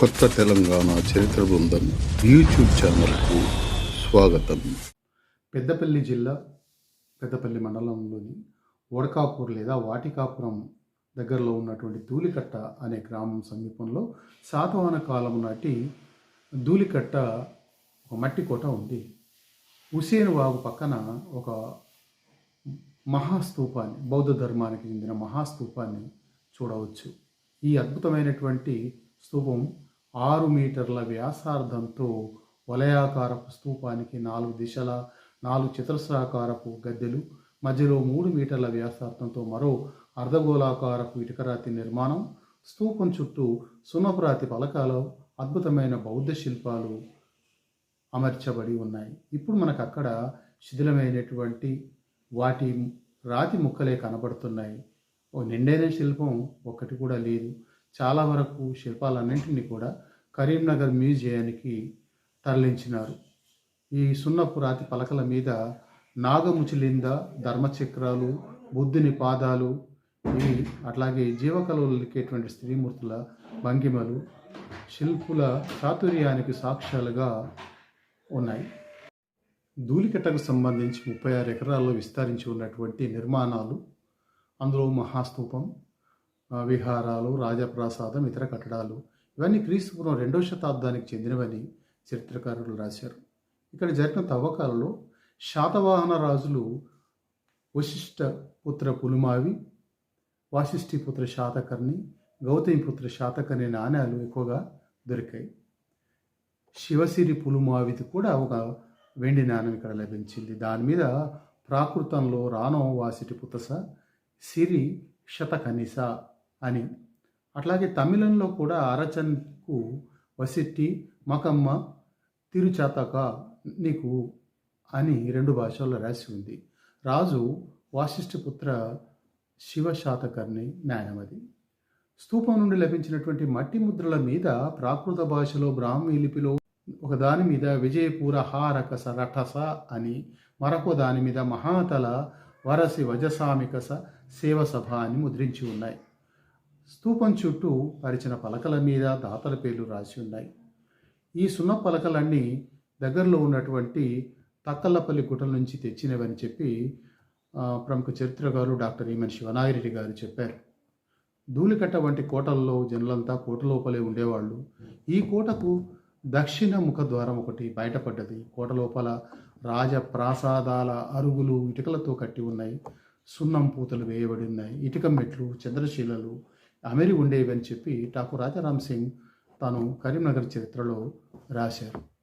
కొత్త తెలంగాణ చరిత్ర బృందం యూట్యూబ్ ఛానల్కు స్వాగతం. పెద్దపల్లి జిల్లా పెద్దపల్లి మండలంలోని వడకాపూర్ లేదా వాటికాపురం దగ్గరలో ఉన్నటువంటి ధూళికట్ట అనే గ్రామం సమీపంలో సాతవాన కాలం నాటి ధూలికట్ట ఒక మట్టి కోట ఉంది. హుసేన్ వాగు పక్కన ఒక మహాస్తూపాన్ని బౌద్ధ ధర్మానికి చెందిన మహాస్తూపాన్ని చూడవచ్చు. ఈ అద్భుతమైనటువంటి స్తూపం ఆరు మీటర్ల వ్యాసార్థంతో వలయాకారపు స్తూపానికి నాలుగు దిశల నాలుగు చతురస్రాకారపు గద్దెలు మధ్యలో మూడు మీటర్ల వ్యాసార్థంతో మరో అర్ధగోళాకారపు ఇటుకరాతి నిర్మాణం స్తూపం చుట్టూ సున్నపురాతి పలకాలు అద్భుతమైన బౌద్ధ శిల్పాలు అమర్చబడి ఉన్నాయి. ఇప్పుడు మనకు అక్కడ శిథిలమైనటువంటి వాటి రాతి ముక్కలే కనబడుతున్నాయి. ఓ నిండైన శిల్పం ఒక్కటి కూడా లేదు. చాలా వరకు శిల్పాలన్నింటినీ కూడా కరీంనగర్ మ్యూజియానికి తరలించినారు. ఈ సున్నపు రాతి పలకల మీద నాగముచిలింద ధర్మచక్రాలు బుద్ధుని పాదాలు ఇవి అట్లాగే జీవకళలకేటువంటి స్త్రీమూర్తుల భంగిమలు శిల్పుల చాతుర్యానికి సాక్ష్యాలుగా ఉన్నాయి. ధూళికట్టకు సంబంధించి ముప్పై ఆరు ఎకరాల్లో విస్తరించి ఉన్నటువంటి నిర్మాణాలు అందులో మహాస్తూపం విహారాలు రాజప్రాసాదం ఇతర కట్టడాలు. ఇవన్నీ క్రీస్తుపూర్వం రెండవ శతాబ్దానికి చెందినవని చరిత్రకారులు రాశారు. ఇక్కడ జరిగిన తవ్వకాలలో శాతవాహన రాజులు వశిష్ఠ పుత్ర పులుమావి వాసిష్ఠి పుత్ర శాతకర్ణి గౌతమి పుత్ర శాతకర్ణి నాణ్యాలు ఎక్కువగా దొరికాయి. శివసిరి పులుమావిది కూడా ఒక వెండి నాణ్యం ఇక్కడ లభించింది. దాని మీద ప్రాకృతంలో రానో వాసిటి పుతస సిరి శతకనిస అని. అట్లాగే తమిళంలో కూడా అరచన్కు వసిట్టి మకమ్మ తిరుచాతక నీకు అని రెండు భాషల్లో రాసి ఉంది. రాజు వాసిష్ఠపుత్ర శివశాతకర్ణి న్యాయమది. స్తూపం నుండి లభించినటువంటి మట్టి ముద్రల మీద ప్రాకృత భాషలో బ్రాహ్మీ లిపిలో ఒక దాని మీద విజయపూర హారక రఠస అని మరొక దాని మీద మహాతల వరసి వజసామికస సేవసభ అని ముద్రించి ఉన్నాయి. స్తూపం చుట్టూ పరిచిన పలకల మీద దాతల పేర్లు రాసి ఉన్నాయి. ఈ సున్న పలకలన్నీ దగ్గరలో ఉన్నటువంటి తక్కలపల్లి గుటల నుంచి తెచ్చినవని చెప్పి ప్రముఖ ప్రముఖ గారు డాక్టర్ ఈమెన్ శివనాగిరెడ్డి గారు చెప్పారు. ధూళికట్ట వంటి కోటల్లో జనులంతా కోట లోపలే ఉండేవాళ్ళు. ఈ కోటకు దక్షిణ ముఖద్వారం ఒకటి బయటపడ్డది. కోట లోపల రాజ ప్రాసాదాల అరుగులు ఇటుకలతో కట్టి ఉన్నాయి. సున్నం పూతలు వేయబడి ఉన్నాయి. ఇటుక మెట్లు చంద్రశీలలు అమెరి ఉండేవి అని చెప్పి ఠాకూర్ రాజారాం సింగ్ తాను కరీంనగర్ చరిత్రలో రాశారు.